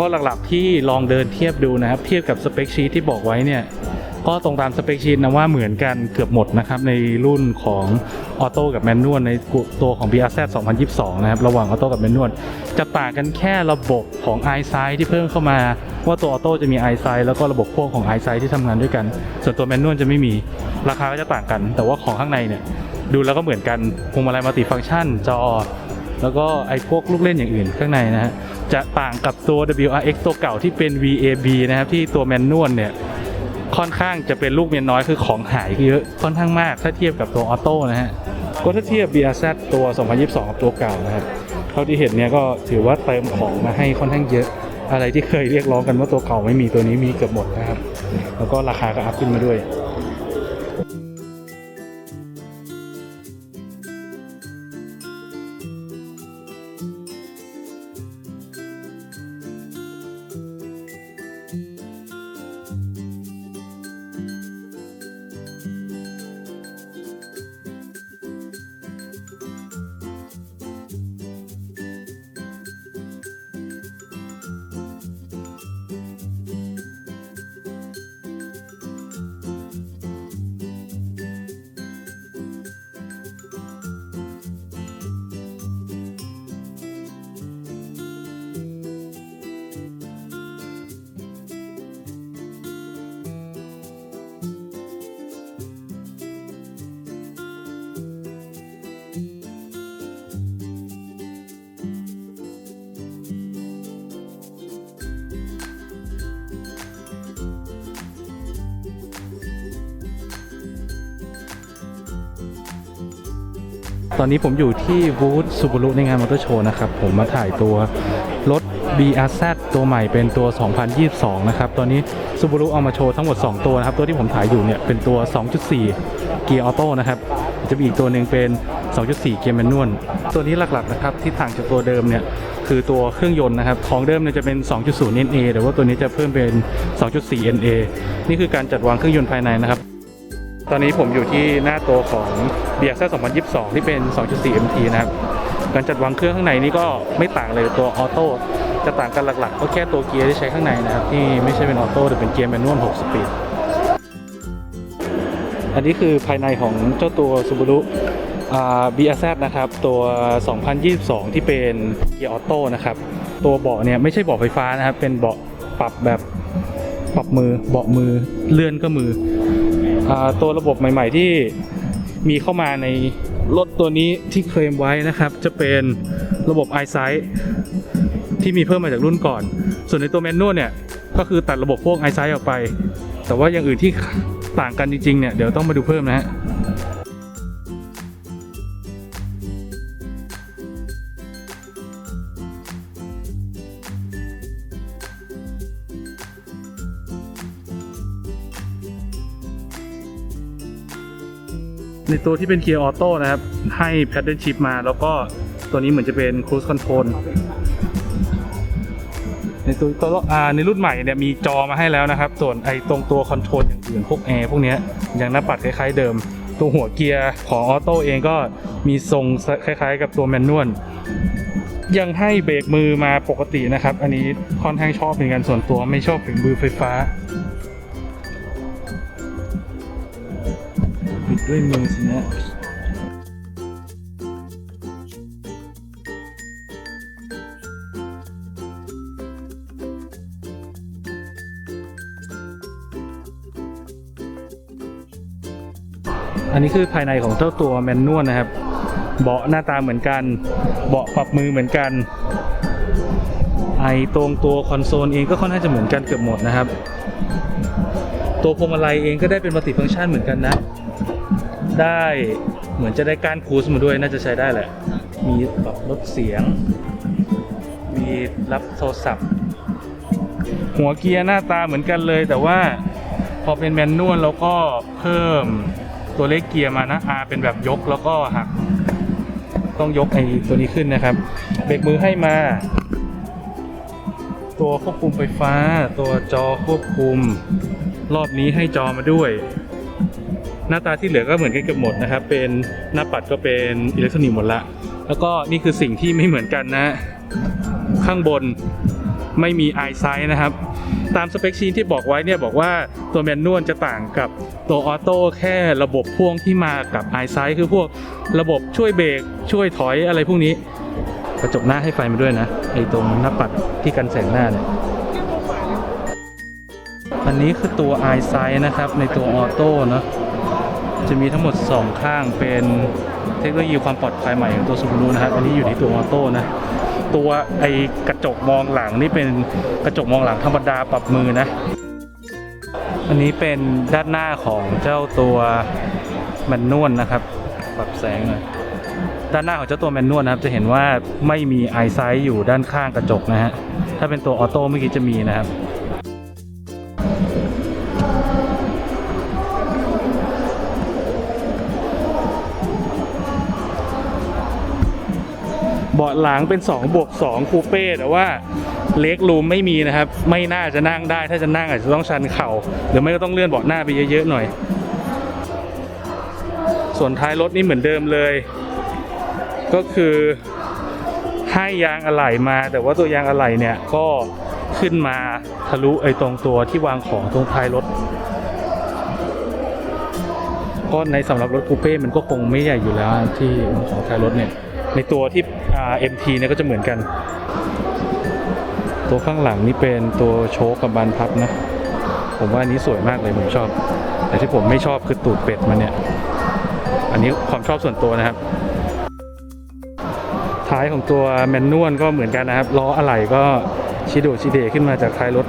ก็หลักๆที่ลองเดินเทียบดูนะครับ เทียบกับสเปคชีตที่บอกไว้เนี่ยก็ตรงตามสเปคชีตนะว่าเหมือนกันเกือบหมดนะครับ ในรุ่นของออโต้กับแมนนวลในตัวของ BRZ 2022 นะครับ ระหว่างออโต้กับแมนนวลจะต่างกันแค่ระบบของ i s i g h t ที่เพิ่มเข้ามา ว่าตัวออโต้จะมี i s i g h t แล้วก็ระบบพ่วงของ i s i g h t ที่ทำงานด้วยกัน ส่วนตัวแมนนวลจะไม่มีราคาก็จะต่างกัน แต่ว่าของข้างในเนี่ยดูแล้วก็เหมือนกันพวงมาลัยมัลติฟังก์ชันจอ แล้วก็ไอ้พวกลูกเล่นอย่างอื่นข้างในนะฮะจะต่างกับตัว WRX ตัวเก่าที่เป็น VAB นะครับที่ตัวแมนนวลเนี่ยค่อนข้างจะเป็นลูกเมียน้อยคือของหายเยอะค่อนข้างมากถ้าเทียบกับตัวออโต้นะฮะก็ถ้าเทียบ BRZ ตัว 2022 กับตัวเก่านะครับเท่าที่เห็นเนี่ยก็ถือว่าเติมของมาให้ค่อนข้างเยอะ อะไรที่เคยเรียกร้องกันว่าตัวเก่าไม่มีตัวนี้มีเกือบหมดนะครับ แล้วก็ราคาก็อัพขึ้นมาด้วย ตอนนี้ผมอยู่ที่บูธซูบ r u ในงานมอเตอร์โชว์นะครับ ผมมาถ่ายตัวรถ BRZ ตัวใหม่เป็นตัว 2022 นะครับ ตอนนี้ซูบ r u เอามาโชว์ทั้งหมด 2 ตัวนะครับ ตัวที่ผมถ่ายอยู่เนี่ยเป็นตัว 2.4 เกียร์ออโต้นะครับ จะมีอีกตัวหนึ่งเป็น 2.4 เกียร์แมนนวล ตัวนี้หลักๆนะครับที่ต่างจากตัวเดิมเนี่ยคือตัวเครื่องยนต์นะครับ ของเดิมเนี่ยจะเป็น 2.0 NA แต่ว่าตัวนี้จะเพิ่มเป็น 2.4 NA นี่คือการจัดวางเครื่องยนต์ภายในนะครับ ตอนนี้ผมอยู่ที่หน้าตัวของ b x 2022 ที่เป็น 2.4 MT นะครับ การจัดวางเครื่องข้างในนี่ก็ไม่ต่างเลยตัวออโต้จะต่างกันหลักๆ ก็แค่ตัวเกียร์ที่ใช้ข้างในนะครับ ที่ไม่ใช่เป็นออโต้แต่เป็นเกียร์แมนนวล 6 สปีด อันนี้คือภายในของเจ้าตัว Subaru BRZ นะครับ ตัว 2022 ที่เป็นเกียร์ออโต้นะครับ ตัวเบาะเนี่ยไม่ใช่เบาะไฟฟ้านะครับ เป็นเบาะปรับแบบปรับมือเบาะมือเลื่อนก็มือ ตัวระบบใหม่ ๆ ที่มีเข้ามาในรถตัวนี้ที่เคลมไว้นะครับ จะเป็นระบบ i s i g h t ที่มีเพิ่มมาจากรุ่นก่อน ส่วนในตัวแมนนวลเนี่ย ก็คือตัดระบบพวก i s i g h t ออกไป แต่ว่าอย่างอื่นที่ต่างกันจริงๆเนี่ย เดี๋ยวต้องมาดูเพิ่มนะฮะ ในตัวที่เป็นเกียร์ออโต้นะครับ ให้ Paddle Shift มา แล้วก็ตัวนี้เหมือนจะเป็น Cruise Control ในตัวตัวในรุ่นใหม่เนี่ยมีจอมาให้แล้วนะครับ ส่วนไอ้ตรงตัวคอนโทรลอย่างอื่นพวกแอร์พวกเนี้ยยังหน้าปัดคล้ายๆเดิม ตัวหัวเกียร์ของออโต้เองก็มีทรงคล้ายๆ กับตัวแมนนวลยังให้เบรกมือมาปกตินะครับ อันนี้ค่อนข้างชอบเป็นการส่วนตัวไม่ชอบถึงมือไฟฟ้า ด้วยมือสินะอันนี้คือภายในของเจ้าตัวแมนนวลนะครับ เบาะหน้าตาเหมือนกัน เบาะปรับมือเหมือนกัน ไอตรงตัวคอนโซลเองก็ค่อนข้างจะเหมือนกันเกือบหมดนะครับ ตัวพวงมาลัยเองก็ได้เป็นมัลติฟังก์ชันเหมือนกันนะ ได้เหมือนจะได้การคูสมาด้วยน่าจะใช้ได้แหละ มีปรับลดเสียง มีรับโทรศัพท์ หัวเกียร์หน้าตาเหมือนกันเลย แต่ว่าพอเป็นแมนนวลแล้วก็เพิ่มตัวเลขเกียร์มานะ R เป็นแบบยกแล้วก็หัก ต้องยกไอ้ตัวนี้ขึ้นนะครับ เบรกมือให้มา ตัวควบคุมไฟฟ้า ตัวจอควบคุม รอบนี้ให้จอมาด้วย หน้าตาที่เหลือก็เหมือนกันเกือบหมดนะครับ เป็นหน้าปัดก็เป็นอิเล็กทรอนิกส์หมดละ แล้วก็นี่คือสิ่งที่ไม่เหมือนกันนะ ข้างบนไม่มี i s i g h t นะครับ ตามสเปคชีนที่บอกไว้เนี่ยบอกว่าตัวแมนนวลจะต่างกับตัวออโต้แค่ระบบพ่วงที่มากับ i s i g h t คือพวกระบบช่วยเบรกช่วยถอยอะไรพวกนี้ กระจกหน้าให้ไฟมาด้วยนะไอตรงหน้าปัดที่กันแสงหน้าเนี่ยอันนี้คือตัว i s i g h t นะครับ ในตัวออโต้เนอะ จะมีทั้งหมด 2 ข้างเป็นเทคโนโลยีความปลอดภัยใหม่ของตัว Subaru นะครับอันนี้อยู่ที่ตัวออโต้นะตัวไอกระจกมองหลังนี่เป็นกระจกมองหลังธรรมดาปรับมือนะ อันนี้เป็นด้านหน้าของเจ้าตัวแมนนวลนะครับ ปรับแสงหน่อยด้านหน้าของเจ้าตัวแมนนวลนะครับ จะเห็นว่าไม่มีไอไซส์อยู่ด้านข้างกระจกนะฮะถ้าเป็นตัวออโต้เมื่อกี้จะมีนะครับ บาะหลังเป็น2บวก2คูเป้แต่ว่าเล็กรูมไม่มีนะครับ ไม่น่าจะนั่งได้ ถ้าจะนั่งอาจจะต้องชันเข่าหรือไม่ก็ต้องเลื่อนเบาะหน้าไปเยอะๆหน่อย ส่วนท้ายรถนี่เหมือนเดิมเลย ก็คือให้ยางอะไหล่มา แต่ว่าตัวยางอะไหล่เนี่ยก็ขึ้นมาทะลุไอ้ตรงตัวที่วางของตรงท้ายรถก็ในสำหรับรถคูเป้มันก็คงไม่ใหญ่อยู่แล้วที่ของท้ายรถเนี่ย ในตัวที่ MT เนี่ยก็จะเหมือนกัน ตัวข้างหลังนี่เป็นตัวโชคกับบานพับนะ ผมว่าอันนี้สวยมากเลยผมชอบ แต่ที่ผมไม่ชอบคือตูดเป็ดมันเนี่ย อันนี้ความชอบส่วนตัวนะครับ ท้ายของตัวแมนนวลก็เหมือนกันนะครับล้ออะไหล่ก็ชิโดชิเดขึ้นมาจากท้ายรถ